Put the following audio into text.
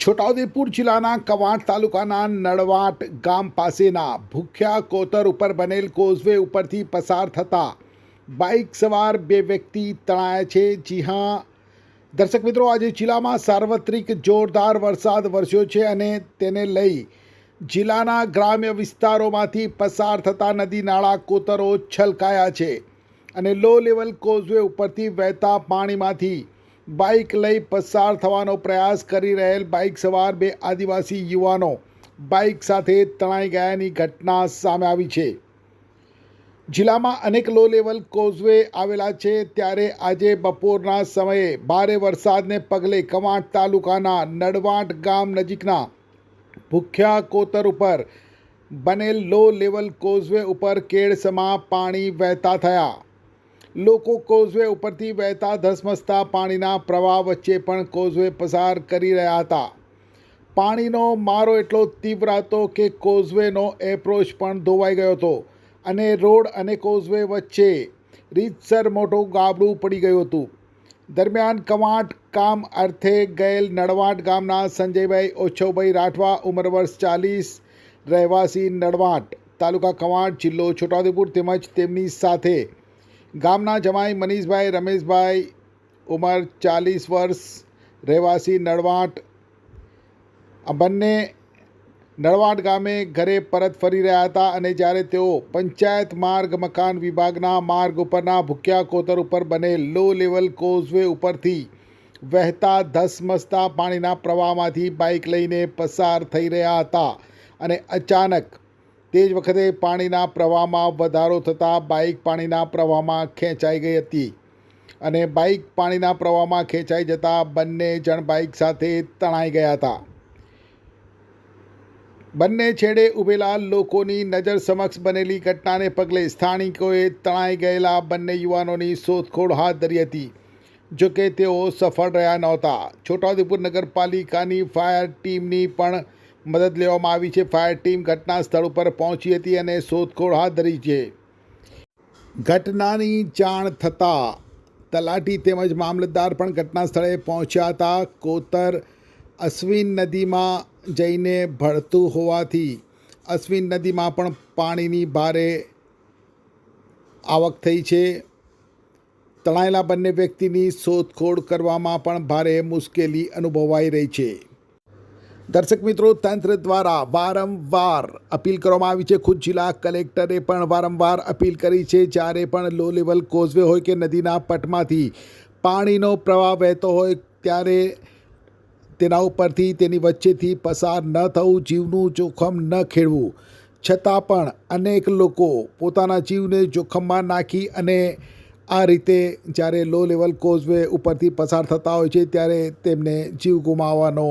છોટાઉદેપુર જિલ્લાના કવાંટ તાલુકાના નળવાટ ગામ પાસેના ભૂખ્યા કોતર ઉપર બનેલ કોઝવે ઉપરથી પસાર થતા બાઇક સવાર બે વ્યક્તિ તણાયા છે. જી હા, દર્શક મિત્રો, આજે જિલ્લામાં સાર્વત્રિક જોરદાર વરસાદ વરસ્યો છે અને તેને લઈ જિલ્લાના ગ્રામ્ય વિસ્તારોમાંથી પસાર થતા નદી નાળા કોતરો છલકાયા છે અને લો લેવલ કોઝવે ઉપરથી વહેતા પાણીમાંથી બાઇક લઈ પસાર થવાનો પ્રયાસ કરી રહેલ બાઇક સવાર બે આદિવાસી યુવાનો બાઇક સાથે તણાઈ ગયાની ઘટના સામે આવી છે. જિલ્લામાં અનેક લો લેવલ કોઝવે આવેલા છે. ત્યારે આજે બપોરના સમયે ભારે વરસાદને પગલે કવાંટ તાલુકાના નડવાંટ ગામ નજીકના ભૂખ્યા કોતર ઉપર બનેલ લો લેવલ કોઝવે ઉપર કેળસમાં પાણી વહેતા થયા. લોકો કોઝવે ઉપરથી વહેતા ધસમસતા પાણીના પ્રવાહ વચ્ચે પણ કોઝવે પસાર કરી રહ્યા હતા. પાણીનો મારો એટલો તીવ્ર હતો કે કોઝવેનો એપ્રોચ પણ ધોવાઈ ગયો હતો અને રોડ અને કોઝવે વચ્ચે રીતસર મોટું ગાબડું પડી ગયું હતું. દરમિયાન કવાંટ કામ અર્થે ગયેલ નડવાટ ગામના સંજયભાઈ ઓછોભાઈ રાઠવા, ઉંમર વર્ષ ચાલીસ, રહેવાસી નડવાટ, તાલુકા કવાંટ, જિલ્લો છોટાઉદેપુર તેમજ તેમની સાથે ગામના જમાઈ મનીષભાઈ, રમેશભાઈ, ઉંમર ચાલીસ વર્ષ, રહેવાસી નળવાટ. આ બંને નળવાટ ગામે ઘરે પરત ફરી રહ્યા હતા અને જ્યારે તેઓ પંચાયત માર્ગ મકાન વિભાગના માર્ગ ઉપરના ભૂખ્યા કોતર ઉપર બને લો લેવલ કોઝવે ઉપરથી વહેતા ધસમસતા પાણીના પ્રવાહમાંથી બાઇક લઈને પસાર થઈ રહ્યા હતા અને અચાનક તે જ વખતે પાણીના પ્રવાહમાં વધારો થતાં બાઇક પાણીના પ્રવાહમાં ખેંચાઈ ગઈ હતી. અને બાઇક પાણીના પ્રવાહમાં ખેંચાઈ જતાં બંને જણ બાઇક સાથે તણાઈ ગયા હતા. બંને છેડે ઊભેલા લોકોની નજર સમક્ષ બનેલી ઘટનાને પગલે સ્થાનિકોએ તણાઈ ગયેલા બંને યુવાનોની શોધખોળ હાથ ધરી હતી. જોકે તેઓ સફળ રહ્યા નહોતા. છોટાઉદેપુર નગરપાલિકાની ફાયર ટીમની પણ મદદ લેવામાં આવી છે. ફાયર ટીમ ઘટના સ્થળ ઉપર પહોંચી હતી અને શોધખોળ હાથ ધરી છે. ઘટનાની જાણ થતાં તલાટી તેમજ મામલતદાર પણ ઘટના સ્થળે પહોંચ્યા હતા. કોતર અશ્વિન નદીમાં જઈને ભળતું હોવાથી અશ્વિન નદીમાં પણ પાણીની ભારે આવક થઈ છે. તણાયેલા બંને વ્યક્તિની શોધખોળ કરવામાં પણ ભારે મુશ્કેલી અનુભવાઈ રહી છે. દર્શક મિત્રો, તંત્ર દ્વારા વારંવાર અપીલ કરવામાં આવી છે. ખુદ જિલ્લા કલેક્ટરે પણ વારંવાર અપીલ કરી છે. જ્યારે પણ લો લેવલ કોઝવે હોય કે નદીના પટમાંથી પાણીનો પ્રવાહ વહેતો હોય, ત્યારે તેના ઉપરથી તેની વચ્ચેથી પસાર ન થવું, જીવનું જોખમ ન ખેડવું. છતાં પણ અનેક લોકો પોતાના જીવને જોખમમાં નાખી અને આ રીતે જ્યારે લો લેવલ કોઝવે ઉપરથી પસાર થતા હોય છે, ત્યારે તેમને જીવ ગુમાવવાનો